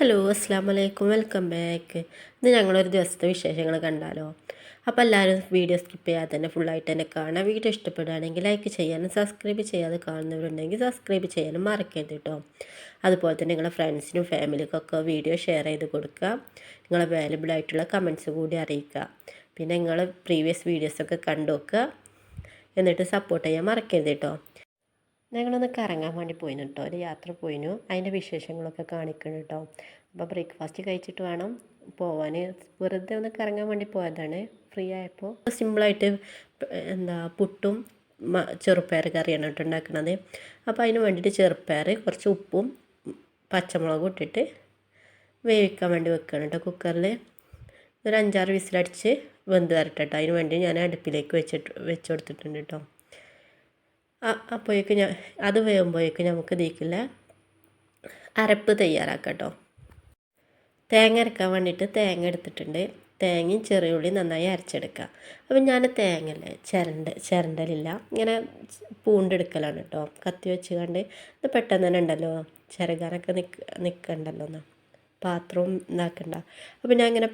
Hello അസ്സാം വലൈക്കും welcome back. ഇന്ന് ഞങ്ങളൊരു ദിവസത്തെ വിശേഷങ്ങൾ കണ്ടാലോ? അപ്പോൾ എല്ലാവരും വീഡിയോ സ്കിപ്പ് ചെയ്യാതെ തന്നെ ഫുള്ളായിട്ട് തന്നെ കാണാം. വീഡിയോ ഇഷ്ടപ്പെടുകയാണെങ്കിൽ ലൈക്ക് ചെയ്യാനും സബ്സ്ക്രൈബ് ചെയ്യാതെ കാണുന്നവരുണ്ടെങ്കിൽ സബ്സ്ക്രൈബ് ചെയ്യാനും മറക്കരുത് കേട്ടോ അതുപോലെ തന്നെ നിങ്ങളുടെ ഫ്രണ്ട്സിനും ഫാമിലിക്കൊക്കെ വീഡിയോ ഷെയർ ചെയ്ത് കൊടുക്കുക. നിങ്ങൾ അവൈലബിൾ ആയിട്ടുള്ള കമൻസ് കൂടി അറിയിക്കുക. പിന്നെ നിങ്ങൾ പ്രീവിയസ് വീഡിയോസൊക്കെ കണ്ടു നോക്കുക. എന്നിട്ട് സപ്പോർട്ട് ചെയ്യാൻ മറക്കരുത് കേട്ടോ ഞങ്ങളൊന്ന് കറങ്ങാൻ വേണ്ടി പോയിന് കേട്ടോ ഒരു യാത്ര പോയിനു. അതിന്റെ വിശേഷങ്ങളൊക്കെ കാണിക്കണം കേട്ടോ അപ്പോൾ ബ്രേക്ക്ഫാസ്റ്റ് കഴിച്ചിട്ട് വേണം പോവാൻ. വെറുതെ ഒന്ന് കറങ്ങാൻ വേണ്ടി പോയതാണ്. ഫ്രീ ആയപ്പോൾ സിമ്പിളായിട്ട് എന്താ പുട്ടും ചെറുപ്പയർ കറിയാണ് കേട്ടോ ഉണ്ടാക്കുന്നത് അപ്പോൾ അതിന് വേണ്ടിയിട്ട് ചെറുപ്പയർ കുറച്ച് ഉപ്പും പച്ചമുളകും ഇട്ടിട്ട് വേവിക്കാൻ വേണ്ടി വെക്കുകയാണ് കേട്ടോ കുക്കറിൽ. ഒരു അഞ്ചാറ് വിസിലടിച്ച് വെന്ത് തരട്ടെ കേട്ടോ. അതിന് വേണ്ടി ഞാൻ അടുപ്പിലേക്ക് വെച്ചിട്ട് വെച്ച് കൊടുത്തിട്ടുണ്ട് കേട്ടോ. അപ്പോഴേക്ക് ഞാൻ അത് വേകുമ്പോഴേക്കും നമുക്ക് ഇതിക്കില്ല അരപ്പ് തയ്യാറാക്കാം കേട്ടോ. തേങ്ങ അരക്കാൻ വേണ്ടിയിട്ട് തേങ്ങ എടുത്തിട്ടുണ്ട്. തേങ്ങയും ചെറിയുള്ളിയും നന്നായി അരച്ചെടുക്കുക അപ്പം ഞാൻ തേങ്ങല്ലേ ചിരണ്ട ചിരണ്ടലില്ല. ഇങ്ങനെ പൂണ്ടെടുക്കലാണ് കേട്ടോ കത്തി വെച്ച് കണ്ട് ഇത് പെട്ടെന്ന് തന്നെ ഉണ്ടല്ലോ. ചിരകാനൊക്കെ നിൽക്ക നിൽക്കണ്ടല്ലോ എന്നാൽ പാത്രവും ഇതാക്കണ്ട. അപ്പം ഞാൻ ഇങ്ങനെ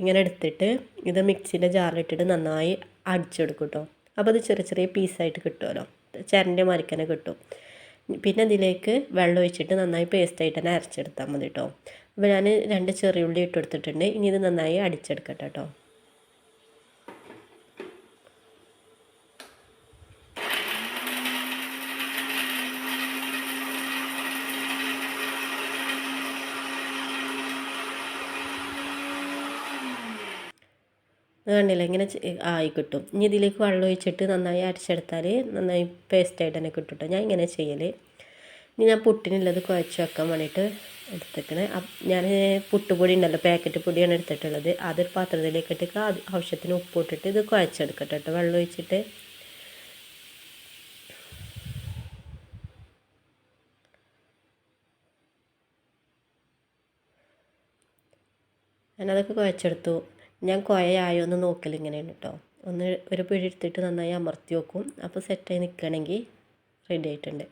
ഇങ്ങനെ എടുത്തിട്ട് ഇത് മിക്സിന്റെ ജാറിലിട്ടിട്ട് നന്നായി അടിച്ചെടുക്കും കേട്ടോ അപ്പോൾ അത് ചെറിയ ചെറിയ പീസായിട്ട് കിട്ടുമല്ലോ ചിരന്റെ മരിക്കനെ കിട്ടും. പിന്നെ ഇതിലേക്ക് വെള്ളം ഒഴിച്ചിട്ട് നന്നായി പേസ്റ്റായിട്ട് തന്നെ അരച്ചെടുത്താൽ മതി കേട്ടോ അപ്പോൾ ഞാൻ രണ്ട് ചെറിയുള്ളി ഇട്ട് കൊടുത്തിട്ടുണ്ട്. ഇനി ഇത് നന്നായി അടിച്ചെടുക്കട്ടെ കേട്ടോ. കണ്ടില്ല ഇങ്ങനെ ആയി കിട്ടും. ഇനി ഇതിലേക്ക് വെള്ളം ഒഴിച്ചിട്ട് നന്നായി അരച്ചെടുത്താൽ നന്നായി പേസ്റ്റായിട്ട് തന്നെ കിട്ടും ഞാൻ ഇങ്ങനെ ചെയ്യൽ ഇനി ഞാൻ പുട്ടിനുള്ളത് കുഴച്ച് വെക്കാൻ വേണ്ടിയിട്ട് എടുത്തേക്കണേ. ഞാൻ പുട്ടുപൊടി ഉണ്ടല്ലോ പാക്കറ്റ് പൊടിയാണ് എടുത്തിട്ടുള്ളത്. അതൊരു പാത്രത്തിലേക്ക് ഇട്ടിട്ട് ആവശ്യത്തിന് ഉപ്പ് ഇട്ടിട്ട് ഇത് കുഴച്ചെടുക്കട്ടെ കേട്ടോ വെള്ളം ഒഴിച്ചിട്ട്. ഞാനതൊക്കെ കുഴച്ചെടുത്തു. ഞാൻ കുഴയായോ എന്ന് നോക്കലിങ്ങനെയാണ് കേട്ടോ ഒന്ന് ഒരു പിഴി എടുത്തിട്ട് നന്നായി അമർത്തി വെക്കും. അപ്പോൾ സെറ്റായി നിൽക്കുകയാണെങ്കിൽ റെഡി ആയിട്ടുണ്ട്.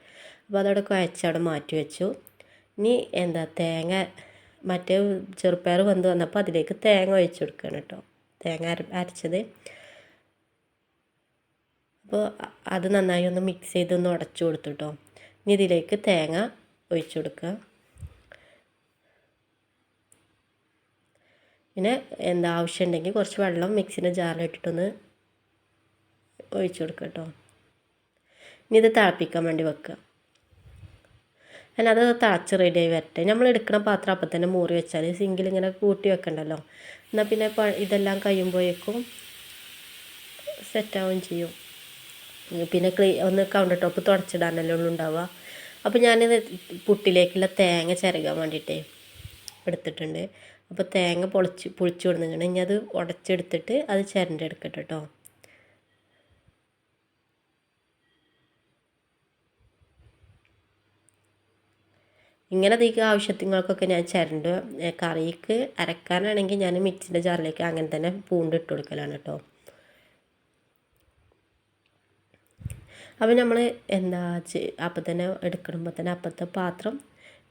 അപ്പോൾ അതവിടെ കുഴച്ച് അവിടെ മാറ്റി വെച്ചു. ഇനി എന്താ തേങ്ങ മറ്റേ ചെറുപ്പയർ വന്ന് വന്നപ്പോൾ അതിലേക്ക് തേങ്ങ ഒഴിച്ച് കൊടുക്കുകയാണ് കേട്ടോ. തേങ്ങ അര അരച്ചത്. അപ്പോൾ അത് നന്നായി ഒന്ന് മിക്സ് ചെയ്ത് ഒന്ന് ഉടച്ചു കൊടുത്തു കേട്ടോ. ഇനി ഇതിലേക്ക് തേങ്ങ ഒഴിച്ചു കൊടുക്കുക പിന്നെ എന്താ ആവശ്യമുണ്ടെങ്കിൽ കുറച്ച് വെള്ളം മിക്സിന്റെ ജാറിലിട്ടിട്ടൊന്ന് ഒഴിച്ചു കൊടുക്കുക കേട്ടോ. ഇനി ഇത് തിളപ്പിക്കാൻ വേണ്ടി വെക്കുക അത് തിളച്ച് റെഡിയായി വരട്ടെ. നമ്മൾ എടുക്കുന്ന പാത്രം അപ്പം തന്നെ മൂറി വെച്ചാൽ സിങ്കിൽ ഇങ്ങനെ കൂട്ടി വെക്കണ്ടല്ലോ. എന്നാൽ പിന്നെ ഇതെല്ലാം കഴിയുമ്പോഴേക്കും സെറ്റാവുകയും ചെയ്യും. പിന്നെ ക്ലീ ഒന്ന് കൗണ്ടർ ടോപ്പ് തുടച്ചിടാനല്ലേ ഉള്ളൂ ഉണ്ടാവുക. അപ്പോൾ ഞാനിത് പുട്ടിലേക്കുള്ള തേങ്ങ ചിരകാൻ വേണ്ടിയിട്ടേ എടുത്തിട്ടുണ്ട്. അപ്പോൾ തേങ്ങ പൊളിച്ച് പൊളിച്ച് കൊടുക്കുന്നുണ്ട് ഇനി അത് ഉടച്ചെടുത്തിട്ട് അത് ചിരണ്ടെടുക്കട്ടെ കേട്ടോ ഇങ്ങനെ അധികം ആവശ്യത്തിങ്ങൾക്കൊക്കെ ഞാൻ ചരണ്ട് കറിക്ക് അരക്കാനാണെങ്കിൽ ഞാൻ മിക്സിന്റെ ജാറിലേക്ക് അങ്ങനെ തന്നെ പൂണ്ട് ഇട്ട് കൊടുക്കലാണ് കേട്ടോ അപ്പോൾ നമ്മൾ എന്താ അപ്പം തന്നെ എടുക്കുമ്പോൾ തന്നെ അപ്പത്തെ പാത്രം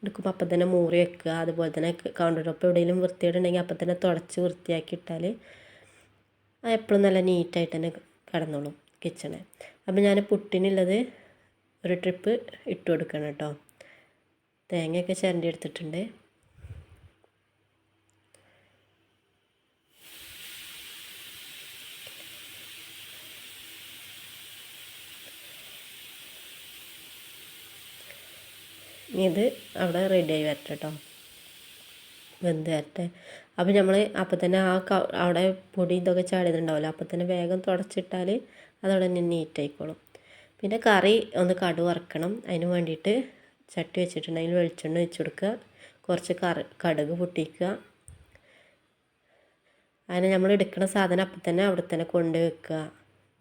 എടുക്കുമ്പോൾ അപ്പം തന്നെ മൂറി വെക്കുക. അതുപോലെ തന്നെ കൗണ്ടർ ടോപ്പ് എവിടെയെങ്കിലും വൃത്തിയായിട്ടുണ്ടെങ്കിൽ അപ്പം തന്നെ തുടച്ച് വൃത്തിയാക്കി ഇട്ടാൽ എപ്പോഴും നല്ല നീറ്റായിട്ട് തന്നെ കിടന്നോളും കിച്ചണ് അപ്പം ഞാൻ പുട്ടിനുള്ളത് ഒരു ട്രിപ്പ് ഇട്ട് കൊടുക്കണം കേട്ടോ തേങ്ങയൊക്കെ ചിരണ്ടി എടുത്തിട്ടുണ്ട് ഇത് അവിടെ ആയി വരട്ടെ കേട്ടോ വെന്ത് വരട്ടെ. അപ്പോൾ നമ്മൾ അപ്പം തന്നെ ആ അവിടെ പൊടി ഇതൊക്കെ ചാടിയതുണ്ടാവില്ല. അപ്പം തന്നെ വേഗം തുടച്ചിട്ടാൽ അതവിടെ തന്നെ നീറ്റായിക്കോളും പിന്നെ കറി ഒന്ന് കടു വറക്കണം. അതിന് വേണ്ടിയിട്ട് ചട്ടി വെച്ചിട്ടുണ്ടെങ്കിൽ വെളിച്ചെണ്ണ ഒഴിച്ച് കൊടുക്കുക. കുറച്ച് കറ കടുക് പൊട്ടിക്കുക. അതിനെ നമ്മൾ എടുക്കുന്ന സാധനം അപ്പം തന്നെ അവിടെ തന്നെ കൊണ്ട് വെക്കുക.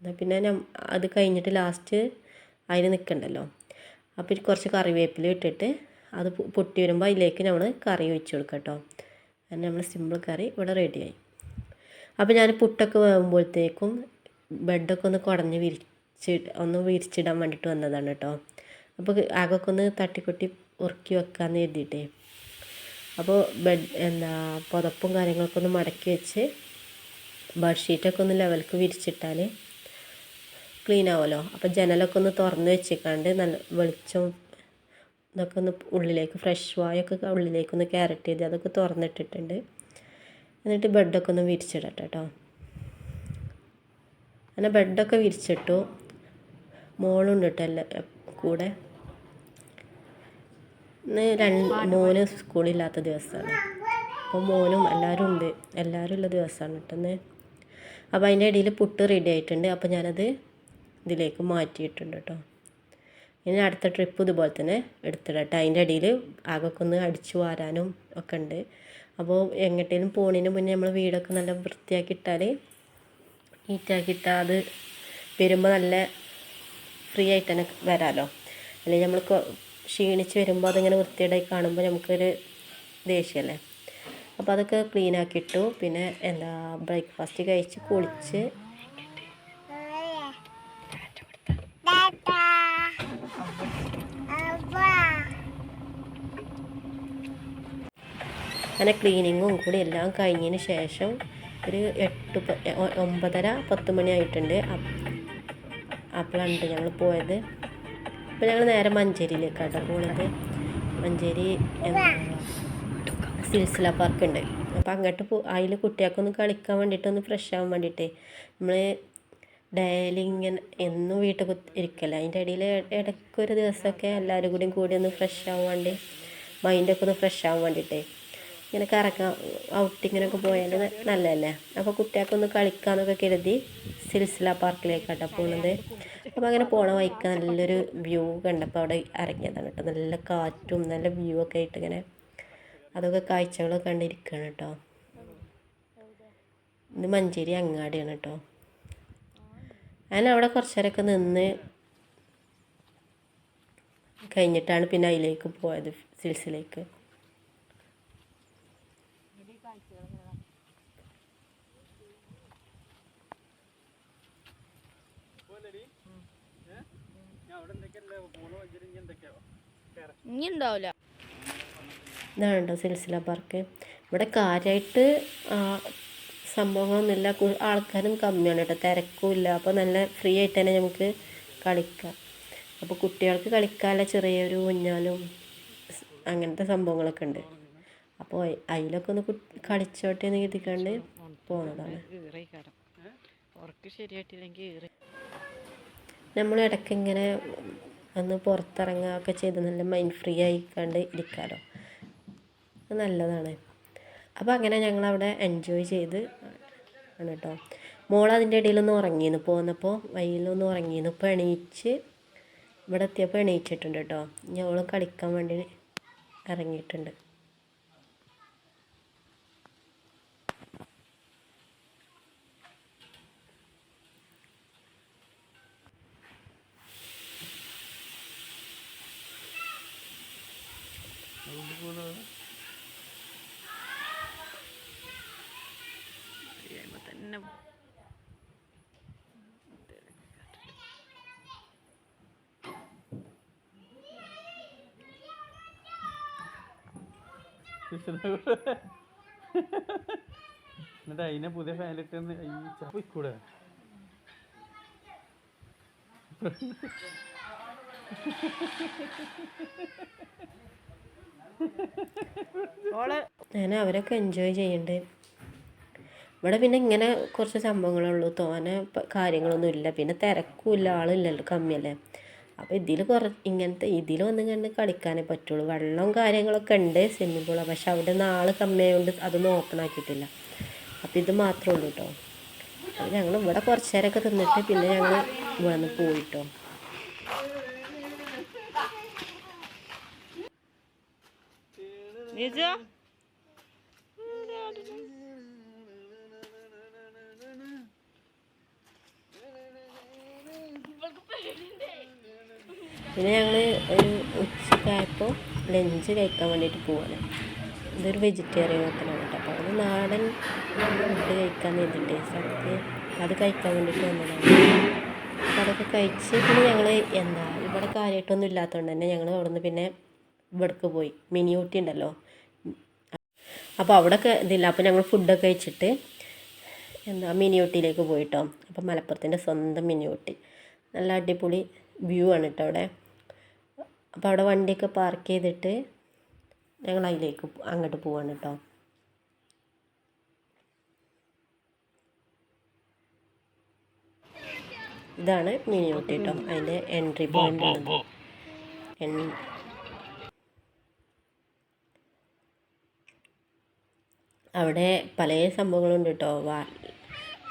എന്നാൽ പിന്നെ അത് കഴിഞ്ഞിട്ട് ലാസ്റ്റ് അതിന് നിൽക്കണ്ടല്ലോ. അപ്പോൾ കുറച്ച് കറിവേപ്പില ഇട്ടിട്ട് അത് പൊട്ടി വരുമ്പോൾ അതിലേക്ക് നമ്മൾ കറി ഒഴിച്ച് കൊടുക്കുക കേട്ടോ. അങ്ങനെ നമ്മൾ സിമ്പിൾ കറി ഇവിടെ റെഡിയായി അപ്പോൾ ഞാൻ പുട്ടൊക്കെ വേകുമ്പോഴത്തേക്കും ബെഡൊക്കെ ഒന്ന് കുടഞ്ഞ് വിരിച്ച് ഒന്ന് വിരിച്ചിടാൻ വേണ്ടിയിട്ട് വന്നതാണ് കേട്ടോ. അപ്പോൾ ആകൊക്കെ ഒന്ന് തട്ടിക്കൊട്ടി ഉറക്കി വെക്കാമെന്ന് കരുതിയിട്ടേ. അപ്പോൾ ബെഡ് എന്താ പുതപ്പും കാര്യങ്ങളൊക്കെ ഒന്ന് മടക്കി വെച്ച് ബെഡ്ഷീറ്റൊക്കെ ഒന്ന് ലെവൽക്ക് വിരിച്ചിട്ടാൽ ക്ലീൻ ആവുമല്ലോ. അപ്പോൾ ജനലൊക്കെ ഒന്ന് തുറന്ന് വെച്ചിക്കാണ്ട് നല്ല വെളിച്ചം ഇതൊക്കെ ഒന്ന് ഉള്ളിലേക്ക് ഫ്രഷ് വായൊക്കെ ഉള്ളിലേക്ക് ഒന്ന് ക്യാരറ്റ് ചെയ്ത് അതൊക്കെ തുറന്നിട്ടിട്ടുണ്ട്. എന്നിട്ട് ബെഡൊക്കെ ഒന്ന് വിരിച്ചിടട്ടെ കേട്ടോ അങ്ങനെ ബെഡൊക്കെ വിരിച്ചിട്ടു. മോളുണ്ട് കേട്ടോ എല്ലാ കൂടെ. ഇന്ന് രണ്ട് മോന് സ്കൂളില്ലാത്ത ദിവസമാണ്. അപ്പോൾ മോനും എല്ലാവരും ഉണ്ട്. എല്ലാവരും ഉള്ള ദിവസമാണ് കേട്ടോ അപ്പോൾ അതിന്റെ ഇടയിൽ പുട്ട് റെഡി ആയിട്ടുണ്ട്. അപ്പോൾ ഞാനത് ഇതിലേക്ക് മാറ്റിയിട്ടുണ്ട് കേട്ടോ. ഇനി അടുത്ത ട്രിപ്പ് ഇതുപോലെ തന്നെ എടുത്തിടട്ടെ അതിന്റെ ഇടയിൽ ആകൊക്കെ ഒന്ന് അടിച്ചു വാരാനും ഒക്കെ ഉണ്ട്. അപ്പോൾ എങ്ങോട്ടേലും പോണതിന് മുന്നേ നമ്മൾ വീടൊക്കെ നല്ല വൃത്തിയാക്കി ഇട്ടാൽ നീറ്റാക്കി ഇട്ടാൽ അത് വരുമ്പോൾ നല്ല ഫ്രീ ആയിട്ട് തന്നെ വരാമല്ലോ അല്ലെങ്കിൽ നമ്മൾ ക്ഷീണിച്ച് വരുമ്പോൾ അതിങ്ങനെ വൃത്തിയായി കാണുമ്പോൾ നമുക്കൊരു ദേഷ്യമല്ലേ? അപ്പോൾ അതൊക്കെ ക്ലീൻ ആക്കിയിട്ടു പിന്നെ എന്താ ബ്രേക്ക്ഫാസ്റ്റ് കഴിച്ച് കുളിച്ച്. അങ്ങനെ ക്ലീനിങ്ങും കൂടി എല്ലാം കഴിഞ്ഞതിന് ശേഷം ഒരു എട്ട് ഒമ്പതര പത്ത് മണി ആയിട്ടുണ്ട്. അപ്പ് അപ്പോഴാണ് ഞങ്ങൾ പോയത്. അപ്പോൾ ഞങ്ങൾ നേരെ മഞ്ചേരിയിലേക്കാട്ടോ. പോണത് മഞ്ചേരി സിൽസില പാർക്ക് ഉണ്ട് അപ്പോൾ അങ്ങോട്ട് പോ അതിൽ കുട്ടികൾക്കൊന്ന് കളിക്കാൻ വേണ്ടിയിട്ടൊന്ന് ഫ്രഷ് ആവാൻ വേണ്ടിയിട്ടേ നമ്മൾ ഡെയിലി ഇങ്ങനെ എന്നും വീട്ടിൽ ഇരിക്കല്ല. അതിന്റെ ഇടയിൽ ഇടയ്ക്കൊരു ദിവസമൊക്കെ എല്ലാവരും കൂടിയും കൂടി ഒന്ന് ഫ്രഷ് ആവാൻ വേണ്ടി മൈൻഡൊക്കെ ഒന്ന് ഫ്രഷ് ആവാൻ വേണ്ടിയിട്ടേ ഇങ്ങനെ കറക്കാൻ ഔട്ടിങ്ങിനൊക്കെ പോയാൽ നല്ലതല്ലേ. അപ്പോൾ കുട്ടികൾക്കൊന്ന് കളിക്കാമെന്നൊക്കെ കരുതി സിൽസില പാർക്കിലേക്കാട്ടോ പോകുന്നത് അപ്പോൾ അങ്ങനെ പോണ വഴിക്ക് നല്ലൊരു വ്യൂ കണ്ടപ്പോൾ അവിടെ ഇറങ്ങിയതാണ് കേട്ടോ നല്ല കാറ്റും നല്ല വ്യൂ ഒക്കെ ആയിട്ട് ഇങ്ങനെ അതൊക്കെ കാഴ്ചകളൊക്കെ കണ്ടിരിക്കുകയാണ് കേട്ടോ ഇത് മഞ്ചേരി അങ്ങാടിയാണ് കേട്ടോ ഞാൻ അവിടെ കുറച്ച് നേരമൊക്കെ നിന്ന് കഴിഞ്ഞിട്ടാണ് പിന്നെ അതിലേക്ക് പോയത് സിൽസിലേക്ക്. ഇനി ഉണ്ടാവില്ല ഇതാണ് കേട്ടോ സിൽസില പാർക്ക്? ഇവിടെ കാര്യമായിട്ട് സംഭവങ്ങളൊന്നുമില്ല. ആൾക്കാരും കമ്മിയാണ് കേട്ടോ. തിരക്കും ഇല്ല. അപ്പോൾ നല്ല ഫ്രീ ആയിട്ട് തന്നെ നമുക്ക് കളിക്കാം. അപ്പോൾ കുട്ടികൾക്ക് കളിക്കാനുള്ള ചെറിയൊരു ഊഞ്ഞാലും അങ്ങനത്തെ സംഭവങ്ങളൊക്കെ ഉണ്ട്. അപ്പോൾ അതിലൊക്കെ ഒന്ന് കളിച്ചോട്ടെ എന്ന് കരുതിക്കാണ്ട് പോണതാണ് നമ്മൾ ഇടയ്ക്ക് ഇങ്ങനെ ഒന്ന് പുറത്തിറങ്ങുക ഒക്കെ ചെയ്ത് നല്ല മൈൻഡ് ഫ്രീ ആയിക്കാണ്ട് ഇരിക്കാമല്ലോ നല്ലതാണ്. അപ്പോൾ അങ്ങനെ ഞങ്ങളവിടെ എൻജോയ് ചെയ്ത് ആണ് കേട്ടോ മോൾ അതിന്റെ ഇടയിലൊന്ന് ഉറങ്ങിയിരുന്നു പോന്നപ്പോൾ വയ്യിലൊന്ന് ഉറങ്ങിയിരുന്നു ഇപ്പോൾ എണീച്ച് ഇവിടെ എത്തിയപ്പോൾ എണീച്ചിട്ടുണ്ട് കേട്ടോ ഞങ്ങൾ കളിക്കാൻ വേണ്ടി ഇറങ്ങിയിട്ടുണ്ട്. തന്നെ എന്നിട്ട് അതിനെ പുതിയ ഫാനിലിട്ട് ഈ അങ്ങനെ അവരൊക്കെ എൻജോയ് ചെയ്യുന്നുണ്ട് ഇവിടെ പിന്നെ ഇങ്ങനെ കുറച്ച് സംഭവങ്ങളുള്ളൂ. തോനെ കാര്യങ്ങളൊന്നും ഇല്ല. പിന്നെ തിരക്കും ഇല്ല ആളില്ലല്ലോ. കമ്മിയല്ലേ. അപ്പോൾ ഇതിൽ കുറ ഇങ്ങനത്തെ ഇതിൽ ഒന്നും കണ്ട് കളിക്കാനേ പറ്റുള്ളൂ. വെള്ളവും കാര്യങ്ങളൊക്കെ ഉണ്ട് സ്വിമ്മിംഗ് പൂള പക്ഷെ അവിടെ നിന്ന് ആൾ കമ്മിയായതുകൊണ്ട് അതൊന്നും ഓപ്പൺ ആക്കിയിട്ടില്ല. അപ്പോൾ ഇത് മാത്രമേ ഉള്ളൂ കേട്ടോ അപ്പോൾ ഞങ്ങൾ ഇവിടെ കുറച്ച് നേരമൊക്കെ തിന്നിട്ട് പിന്നെ ഞങ്ങൾ ഇവിടെ നിന്ന് പോയിട്ടോ. നിജ? പിന്നെ ഞങ്ങൾ ഒരു ഉച്ചക്കായപ്പോൾ ലഞ്ച് കഴിക്കാൻ വേണ്ടിയിട്ട് പോവാണ്. ഇതൊരു വെജിറ്റേറിയൻ ഹോട്ടലാണ് കേട്ടോ. അപ്പോൾ അത് നാടൻ ഫുഡ് കഴിക്കാൻ വേണ്ടിയിട്ട് സ്ഥലത്ത് അത് കഴിക്കാൻ വേണ്ടിയിട്ട് വന്നതാണ്. അപ്പോൾ അതൊക്കെ കഴിച്ച് പിന്നെ ഞങ്ങൾ എന്താ ഇവിടെ കാര്യമായിട്ടൊന്നും ഇല്ലാത്തതുകൊണ്ട് തന്നെ ഞങ്ങൾ അവിടെ നിന്ന് പിന്നെ ഇവിടേക്ക് പോയി. മിനി ഊട്ടി ഉണ്ടല്ലോ. അപ്പോൾ അവിടെയൊക്കെ ഇതില്ല. അപ്പോൾ ഞങ്ങൾ ഫുഡൊക്കെ കഴിച്ചിട്ട് എന്താ മിനി ഊട്ടിയിലേക്ക് പോയിട്ടോ. അപ്പോൾ മലപ്പുറത്തിന്റെ സ്വന്തം മിനി ഊട്ടി. നല്ല അടിപൊളി വ്യൂ ആണ് കേട്ടോ അവിടെ. അപ്പോൾ അവിടെ വണ്ടിയൊക്കെ പാർക്ക് ചെയ്തിട്ട് ഞങ്ങൾ അതിലേക്ക് അങ്ങോട്ട് പോവാണ് കേട്ടോ ഇതാണ് മിനി ഊട്ടി കേട്ടോ അതിന്റെ എൻട്രി പോയിന്റ് അവിടെ പല സംഭവങ്ങളുണ്ട് കേട്ടോ വാ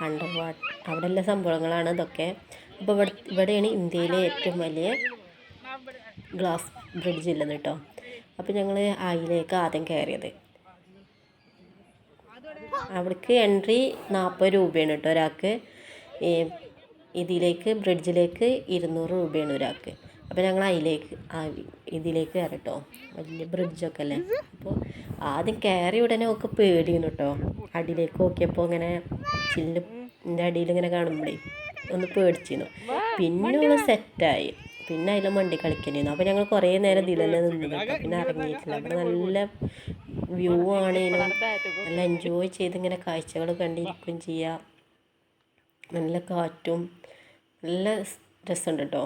അണ്ടർ വാട്ട് അവിടെ എല്ലാ സംഭവങ്ങളാണ് ഇതൊക്കെ. അപ്പോൾ ഇവിടെ ഇവിടെയാണ് ഇന്ത്യയിലെ ഏറ്റവും വലിയ ഗ്ലാസ് ബ്രിഡ്ജ് ഇല്ലെന്ന് കേട്ടോ. അപ്പോൾ ഞങ്ങൾ അതിലേക്ക് ആദ്യം കയറിയത് അവിടേക്ക് എൻട്രി നാൽപ്പത് രൂപയാണ് കേട്ടോ ഒരാൾക്ക്. ഇതിലേക്ക് ബ്രിഡ്ജിലേക്ക് ഇരുന്നൂറ് രൂപയാണ് ഒരാൾക്ക്. അപ്പോൾ ഞങ്ങൾ അതിലേക്ക് ഇതിലേക്ക് കയറി കേട്ടോ. വലിയ ബ്രിഡ്ജൊക്കെ അല്ലേ? അപ്പോൾ ആദ്യം കയറി ഉടനെ ഒക്കെ പേടിയുന്നു കേട്ടോ. അടിയിലേക്ക് നോക്കിയപ്പോൾ ഇങ്ങനെ ചില്ലിന്റെ അടിയിൽ ഇങ്ങനെ കാണുമ്പോഴേ ഒന്ന് പേടിച്ചിരുന്നു. പിന്നെ ഒന്ന് സെറ്റായി പിന്നെ അതിൽ മണ്ടി കളിക്കണേന്നു. അപ്പോൾ ഞങ്ങൾ കുറേ നേരം ഇതിൽ തന്നെ നിന്നത് പിന്നെ ഇറങ്ങിയിട്ടില്ല അവിടെ നല്ല വ്യൂ ആണേനും നല്ല എൻജോയ് ചെയ്ത് ഇങ്ങനെ കാഴ്ചകൾ കണ്ടിരിക്കുകയും ചെയ്യാം. നല്ല കാറ്റും നല്ല രസമുണ്ട് കേട്ടോ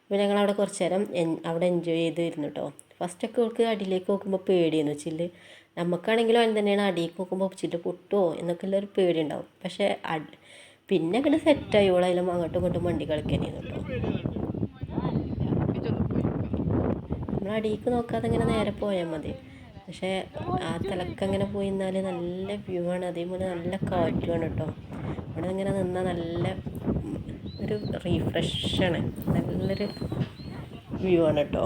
അപ്പോൾ ഞങ്ങൾ അവിടെ കുറച്ച് നേരം അവിടെ എൻജോയ് ചെയ്തിരുന്നു കേട്ടോ ഫസ്റ്റൊക്കെ അവൾക്ക് അടിയിലേക്ക് നോക്കുമ്പോൾ പേടിയെന്ന്. വെച്ചില്ല നമുക്കാണെങ്കിലും അതിന് തന്നെയാണ് അടിയിലേക്ക് നോക്കുമ്പോൾ ചില്ല് പൊട്ടുമോ എന്നൊക്കെ ഉള്ളൊരു പേടി ഉണ്ടാവും പക്ഷേ പിന്നെ അങ്ങനെ സെറ്റായി ഓളായാലും അങ്ങോട്ടും ഇങ്ങോട്ടും വണ്ടി കളിക്കാനായിരുന്നു കേട്ടോ നമ്മൾ അടിയിലേക്ക് നോക്കാതെ ഇങ്ങനെ നേരെ പോയാൽ മതി. പക്ഷേ ആ തലക്ക് ഇങ്ങനെ പോയി നിന്നാൽ നല്ല വ്യൂ ആണ്. അതേപോലെ നല്ല കാറ്റുമാണ് കേട്ടോ. അവിടെ ഇങ്ങനെ നിന്നാൽ നല്ല ഒരു റീഫ്രഷാണ് നല്ലൊരു വ്യൂ ആണ് കേട്ടോ.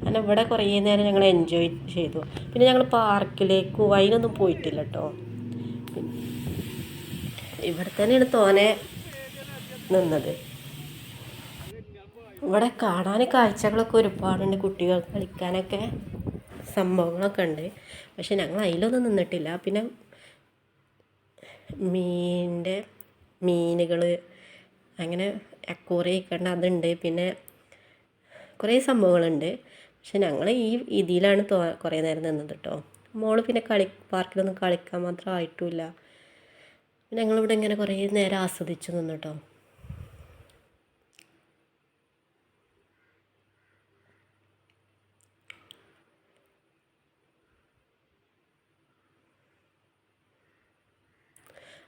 അങ്ങനെ ഇവിടെ കുറേ നേരം ഞങ്ങൾ എൻജോയ് ചെയ്തു. പിന്നെ ഞങ്ങൾ പാർക്കിലേക്ക് അതിനൊന്നും പോയിട്ടില്ല കേട്ടോ. ഇവിടെ തന്നെയാണ് തോനെ നിന്നത്. ഇവിടെ കാണാൻ കാഴ്ചകളൊക്കെ ഒരുപാടുണ്ട്. കുട്ടികൾ കളിക്കാനൊക്കെ സംഭവങ്ങളൊക്കെ ഉണ്ട്. പക്ഷെ ഞങ്ങൾ അതിലൊന്നും നിന്നിട്ടില്ല. പിന്നെ മീനിന്റെ മീനുകൾ അങ്ങനെ അക്കൂറിയൊക്കെ കണ്ട അതുണ്ട്. പിന്നെ കുറേ സംഭവങ്ങളുണ്ട്. പക്ഷെ ഞങ്ങൾ ഈ ഇതിലാണ് തോ കുറേ നേരം നിന്നത് കേട്ടോ. മോൾ പിന്നെ കളി പാർക്കിലൊന്നും കളിക്കാൻ മാത്രം ഞങ്ങളിവിടെ ഇങ്ങനെ കുറേ നേരം ആസ്വദിച്ചു നിന്നു കേട്ടോ.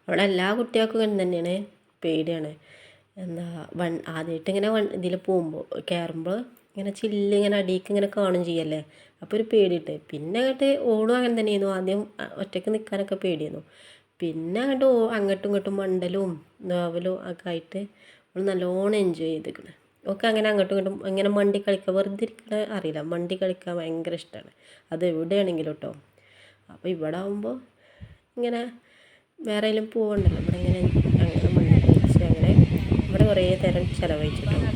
അവിടെ എല്ലാ കുട്ടികൾക്കും ഇങ്ങനെ തന്നെയാണ് പേടിയാണ്. എന്താ വൺ ആദ്യമായിട്ട് ഇങ്ങനെ വൺ ഇതിൽ പോകുമ്പോൾ കയറുമ്പോൾ ഇങ്ങനെ ചില്ല് ഇങ്ങനെ അടിയിക്ക് ഇങ്ങനെ കാണും ചെയ്യല്ലേ? അപ്പോൾ ഒരു പേടിയിട്ട് പിന്നെ അങ്ങോട്ട് ഓടും അങ്ങനെ തന്നെയായിരുന്നു. ആദ്യം ഒറ്റയ്ക്ക് നിൽക്കാനൊക്കെ പേടിയായിരുന്നു. പിന്നെ അങ്ങോട്ട് ഓ അങ്ങോട്ടും ഇങ്ങോട്ടും മണ്ടലും നോവലും ഒക്കെ ആയിട്ട് അവൾ നല്ലോണം എൻജോയ് ചെയ്തിരിക്കണ്. ഒക്കെ അങ്ങനെ അങ്ങോട്ടും ഇങ്ങോട്ടും ഇങ്ങനെ മണ്ടി കളിക്കുക വെറുതെ ഇരിക്കണ അറിയില്ല. മണ്ടി കളിക്കാൻ ഭയങ്കര ഇഷ്ടമാണ് അത് എവിടെയാണെങ്കിലും കേട്ടോ അപ്പോൾ ഇവിടെ ആകുമ്പോൾ ഇങ്ങനെ വേറെ എങ്കിലും പോകണ്ടല്ലോ ഇവിടെ ഇങ്ങനെ അങ്ങനെ മണ്ണ് കളിച്ച് അങ്ങനെ ഇവിടെ കുറേ തരം ചിലവഴിച്ചിട്ടുണ്ട്.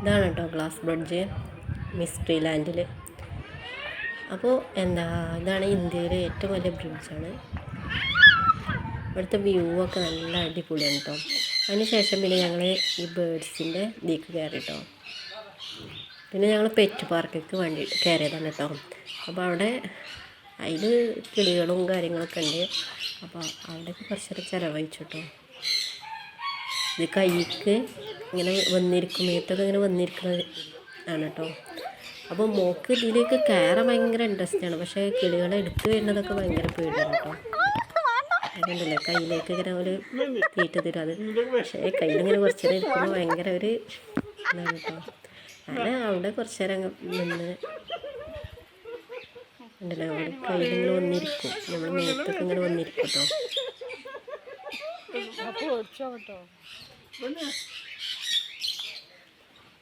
ഇതാണ് കേട്ടോ ഗ്ലാസ് ബ്രിഡ്ജ്. മിസ്ട്രി ലാൻഡിൽ അപ്പോൾ എന്താ ഇതാണ് ഇന്ത്യയിലെ ഏറ്റവും വലിയ ബ്രിഡ്ജാണ് ഇവിടുത്തെ വ്യൂ ഒക്കെ നല്ല അടിപൊളിയാണ് കേട്ടോ അതിനുശേഷം പിന്നെ ഞങ്ങൾ ഈ ബേഡ്സിന്റെ ഇതിലേക്ക് കയറി കേട്ടോ പിന്നെ ഞങ്ങൾ പെറ്റ് പാർക്കിലേക്ക് വേണ്ടി കയറിയതാണ് കേട്ടോ അപ്പോൾ അവിടെ അതിൽ കിളികളും കാര്യങ്ങളൊക്കെ ഉണ്ട്. അപ്പോൾ അവിടെയൊക്കെ കുറച്ചൊരു ചിലവഴിച്ചു കേട്ടോ ഇത് കൈക്ക് ഇങ്ങനെ വന്നിരിക്കും മേത്തൊക്കെ ഇങ്ങനെ വന്നിരിക്കുന്നത് ആണ് കേട്ടോ അപ്പോൾ മോക്ക് ഇതിലേക്ക് കയറാൻ ഭയങ്കര ഇൻട്രസ്റ്റ് ആണ്. പക്ഷേ കിളികളെ എടുത്തു വരുന്നതൊക്കെ ഭയങ്കര പേടിയാണ് കേട്ടോ. അതുകൊണ്ടല്ലേ കയ്യിലേക്ക് ഇങ്ങനെ ഒരു തീറ്റ തരും. അത് പക്ഷേ കയ്യിലിങ്ങനെ കുറച്ച് നേരം ഇരിക്കുമ്പോൾ ഭയങ്കര ഒരു ഇതാണ് കേട്ടോ. അങ്ങനെ അവിടെ കുറച്ച് നേരം നിന്ന് ഉണ്ടല്ലോ. അവിടെ കയ്യിലിങ്ങനെ വന്നിരിക്കും. നമ്മൾ മേത്തൊക്കെ ഇങ്ങനെ വന്നിരിക്കും കേട്ടോ.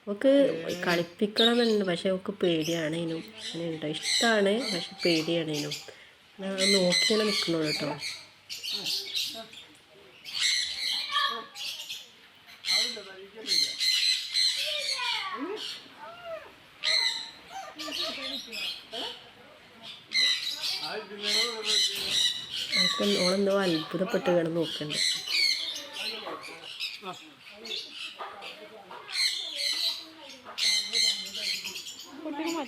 ഓക്ക് കളിപ്പിക്കണം എന്നുണ്ട് പക്ഷെ ഓക്ക് പേടിയാണേനും. അങ്ങനെ ഉണ്ടോ. ഇഷ്ടമാണ് പക്ഷെ പേടിയാണേനും. ഞങ്ങൾ നോക്കിയാണ് നിൽക്കുന്നത് കേട്ടോ. ഓളെന്തോ അത്ഭുതപ്പെട്ട് കിടന്ന് നോക്കണ്ടേ.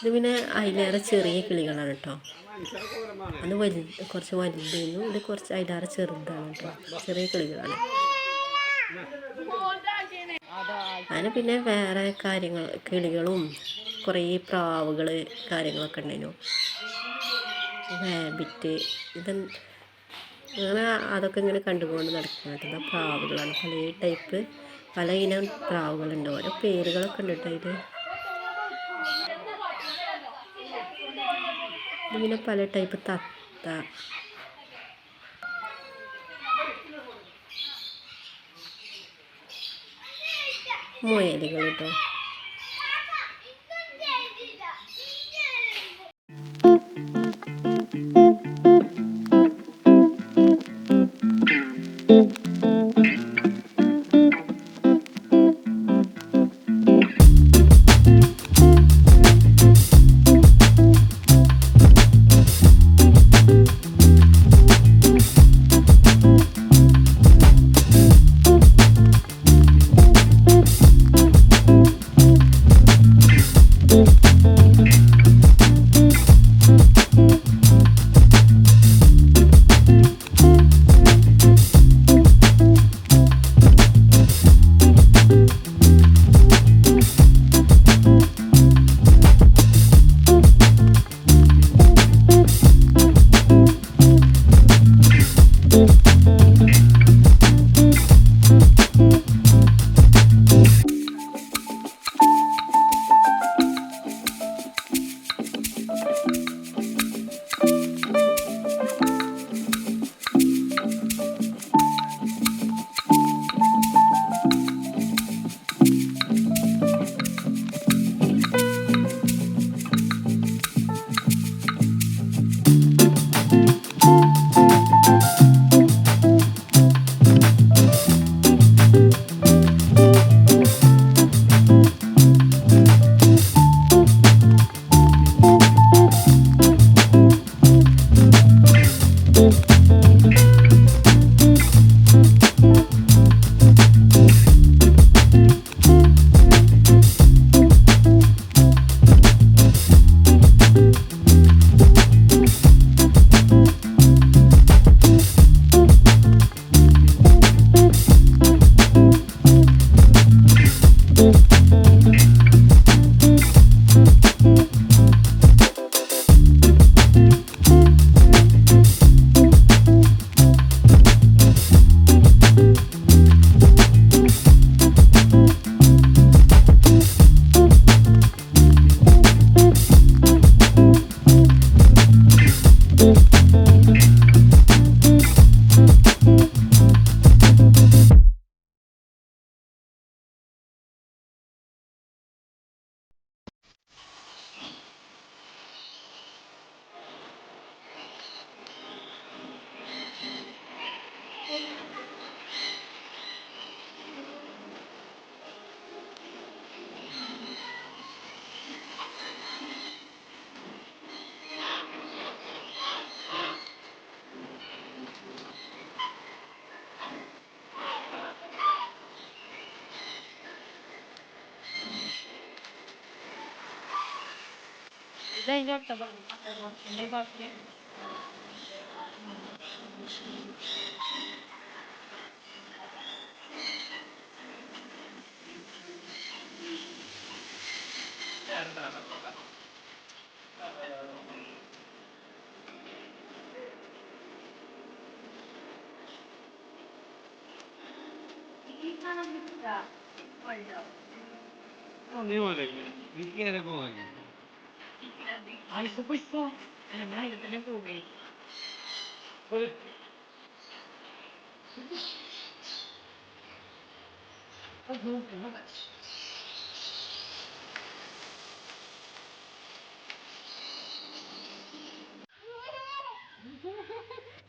ഇത് പിന്നെ അതിലേറെ ചെറിയ കിളികളാണ് കേട്ടോ. അത് വലു കുറച്ച് വലുതായിരുന്നു ഇത് കുറച്ച് അതിലേറെ ചെറുതാണ് കേട്ടോ. ചെറിയ കിളികളാണ്. അതിന് പിന്നെ വേറെ കാര്യങ്ങൾ കിളികളും കുറേ പ്രാവുകൾ കാര്യങ്ങളൊക്കെ ഉണ്ടായിരുന്നു. ഹാബിറ്റ് ഇത് അങ്ങനെ അതൊക്കെ ഇങ്ങനെ കണ്ടുകൊണ്ട് നടക്കുന്നത്. പ്രാവുകളാണ്. പല ടൈപ്പ് പല ഇനം പ്രാവുകളുണ്ട്. ഓരോ പേരുകളൊക്കെ ഉണ്ട് കേട്ടോ ഇതിൽ ഇതിങ്ങനെ പല ടൈപ്പ് തത്ത. മുയലുകൾ കേട്ടോ لا جبت برضه اللي بقى فيه 이거는 이거는 이거는 이거는 이거는 ബാക്കി അതിപ്പോ പോയിപ്പോ അതിൽ തന്നെ പോകേ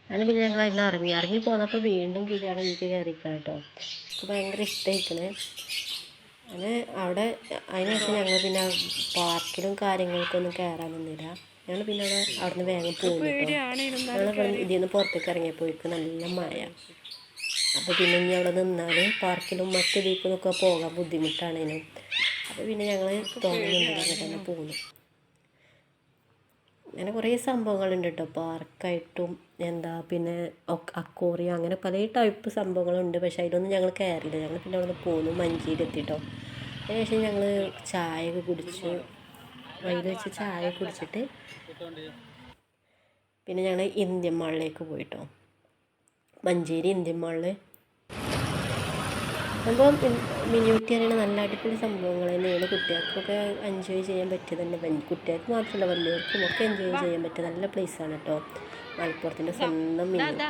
അങ്ങനെ പിന്നെ ഞങ്ങൾ അതിൽ ഇറങ്ങി. ഇറങ്ങി പോന്നപ്പോൾ വീണ്ടും കിളിയാണ് എനിക്ക് കയറിക്കാട്ടോ. എനിക്ക് ഭയങ്കര ഇഷ്ടമായിക്കണ് അങ്ങനെ അവിടെ അതിന് ശേഷം ഞങ്ങൾ പിന്നെ പാർക്കിലും കാര്യങ്ങൾക്കൊന്നും കയറാൻ നിന്നില്ല. ഞങ്ങൾ പിന്നെ അവിടെ അവിടുന്ന് വേഗം പോകുന്നു കേട്ടോ. ഞങ്ങൾ ഇതിൽ നിന്ന് പുറത്തേക്ക് ഇറങ്ങിയപ്പോയിക്ക് നല്ല മഴ. അപ്പോൾ പിന്നെ ഇനി അവിടെ നിന്നാൽ പാർക്കിലും മറ്റു ദീപ്പിലൊക്കെ പോകാൻ ബുദ്ധിമുട്ടാണേനും അപ്പോൾ പിന്നെ ഞങ്ങൾ തോന്നുന്നുണ്ടെങ്കിൽ തന്നെ പോകുന്നു അങ്ങനെ കുറേ സംഭവങ്ങളുണ്ട് കേട്ടോ പാർക്കായിട്ടും എന്താ പിന്നെ അക്കോറിയം അങ്ങനെ പല ടൈപ്പ് സംഭവങ്ങളുണ്ട്. പക്ഷേ അതിലൊന്നും ഞങ്ങൾ കയറിയില്ല. ഞങ്ങൾ പിന്നെ അവിടെ നിന്ന് പോന്നു മഞ്ചേരി എത്തിട്ടോ അതിനുശേഷം ഞങ്ങൾ ചായ ഒക്കെ കുടിച്ച്. വൈകി വെച്ച് ചായ കുടിച്ചിട്ട് പിന്നെ ഞങ്ങൾ ഇന്ത്യൻ മാളിലേക്ക് പോയിട്ടോ. മഞ്ചേരി ഇന്ത്യൻ മാളിൽ അപ്പം മിനിയൂട്ടി പറയുന്ന നല്ല അടിപൊളി സംഭവങ്ങൾ തന്നെയാണ് കുട്ടികൾക്കൊക്കെ എൻജോയ് ചെയ്യാൻ പറ്റിയത് തന്നെ കുട്ടികൾക്ക് മാത്രമല്ല വലിയവർക്കും ഒക്കെ എൻജോയ് ചെയ്യാൻ പറ്റിയ നല്ല പ്ലേസാണ് കേട്ടോ മലപ്പുറത്തിന്റെ സ്വന്തം മിനിയൂട്ടി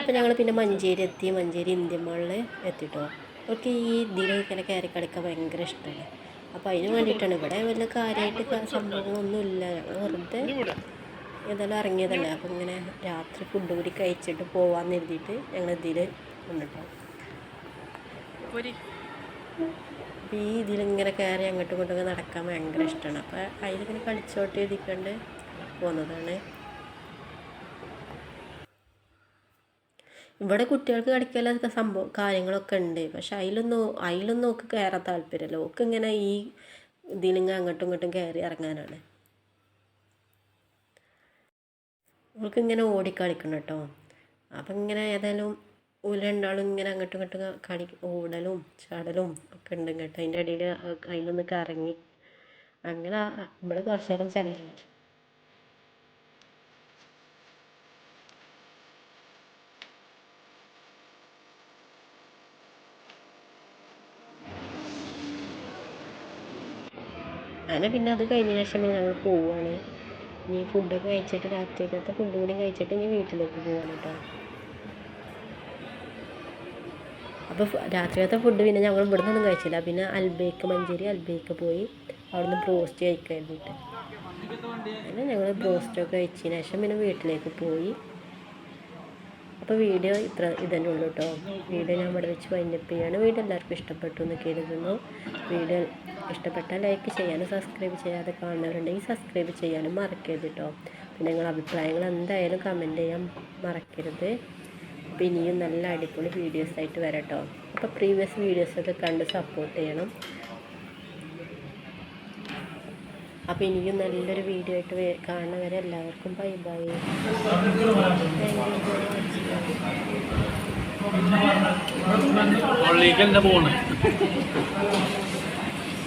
അപ്പം ഞങ്ങൾ പിന്നെ മഞ്ചേരി എത്തി. മഞ്ചേരി ഇന്ത്യൻ മാളിൽ എത്തിട്ടോ അവർക്ക് ഈ ഇങ്ങനെ കയറി കളിക്കാൻ ഭയങ്കര ഇഷ്ടമാണ് അപ്പോൾ അതിന് വേണ്ടിയിട്ടാണ്. ഇവിടെ വല്ല കാര്യമായിട്ട് സംഭവങ്ങളൊന്നുമില്ല ഞങ്ങൾ വെറുതെ ഏതായാലും ഇറങ്ങിയതല്ലേ. അപ്പം ഇങ്ങനെ രാത്രി ഫുഡ് കൂടി കഴിച്ചിട്ട് പോവാമെന്ന് എഴുതിയിട്ട് ഞങ്ങൾ ഇതിൽ വന്നിട്ടോ അപ്പോൾ ഇതിലിങ്ങനെ കയറി അങ്ങോട്ടും ഇങ്ങോട്ടും നടക്കാൻ ഭയങ്കര ഇഷ്ടമാണ്. അപ്പോൾ അതിലിങ്ങനെ കളിച്ചോട്ട് എഴുതിക്കൊണ്ട് പോകുന്നതാണ് ഇവിടെ കുട്ടികൾക്ക് കളിക്കാനുള്ള സംഭവം കാര്യങ്ങളൊക്കെ ഉണ്ട്. പക്ഷെ അതിലൊന്നും അതിലൊന്നും ഒക്കെ കയറാൻ താല്പര്യമല്ല. ഓക്ക് ഇങ്ങനെ ഈ ഇതിലിങ്ങനെ അങ്ങോട്ടും ഇങ്ങോട്ടും കയറി ഇറങ്ങാനാണ്. ഓൾക്ക് ഇങ്ങനെ ഓടിക്കളിക്കണം കേട്ടോ. അപ്പം ഇങ്ങനെ ഏതായാലും ഓൽ ഇങ്ങനെ അങ്ങോട്ടും ഇങ്ങോട്ടും കളി ഓടലും ചാടലും ഒക്കെ ഉണ്ട് കേട്ടോ അതിന്റെ ഇടയിൽ അതിലൊന്ന് കറങ്ങി. അങ്ങനെ നമ്മൾ കുറച്ച് നേരം ചെലവ് അങ്ങനെ പിന്നെ അത് കഴിഞ്ഞ ശേഷം ഞങ്ങൾ പോവുകയാണ് ഇനി ഫുഡൊക്കെ കഴിച്ചിട്ട് രാത്രിക്കത്തെ ഫുഡ് കൂടി കഴിച്ചിട്ട് ഇനി വീട്ടിലേക്ക് പോവാണ് കേട്ടോ അപ്പോൾ രാത്രിയത്തെ ഫുഡ് പിന്നെ ഞങ്ങൾ ഇവിടെ നിന്നൊന്നും കഴിച്ചില്ല. പിന്നെ അൽബേക്ക് മഞ്ചേരി അൽബേക്ക് പോയി അവിടുന്ന് ബ്രോസ്റ്റ് കഴിക്കാൻ പിന്നെ അങ്ങനെ ഞങ്ങൾ ബ്രോസ്റ്റൊക്കെ കഴിച്ചതിന് ശേഷം പിന്നെ വീട്ടിലേക്ക് പോയി. അപ്പോൾ വീഡിയോ ഇത്ര ഇതന്നെ ഉള്ളൂ കേട്ടോ വീഡിയോ ഞാൻ ഇവിടെ വെച്ച് വൈൻഡപ്പ് ചെയ്യാണ്. വീഡിയോ എല്ലാവർക്കും ഇഷ്ടപ്പെട്ടു എന്ന് കരുതുന്നു. വീഡിയോ ഇഷ്ടപ്പെട്ടാൽ ലൈക്ക് ചെയ്യാനും സബ്സ്ക്രൈബ് ചെയ്യാതെ കാണുന്നവരുണ്ടെങ്കിൽ സബ്സ്ക്രൈബ് ചെയ്യാനും മറക്കരുത് കേട്ടോ പിന്നെ നിങ്ങളുടെ അഭിപ്രായങ്ങൾ എന്തായാലും കമന്റ് ചെയ്യാൻ മറക്കരുത്. അപ്പോൾ ഇനിയും നല്ല അടിപൊളി വീഡിയോസ് ആയിട്ട് വരട്ടോ. അപ്പോൾ പ്രീവിയസ് വീഡിയോസൊക്കെ കണ്ട് സപ്പോർട്ട് ചെയ്യണം. അപ്പോൾ ഇനിയും നല്ലൊരു വീഡിയോ ആയിട്ട് കാണുന്നവരെ എല്ലാവർക്കും ബൈ ബൈ ഉള്ളിലേക്ക് എന്താ പോണേ?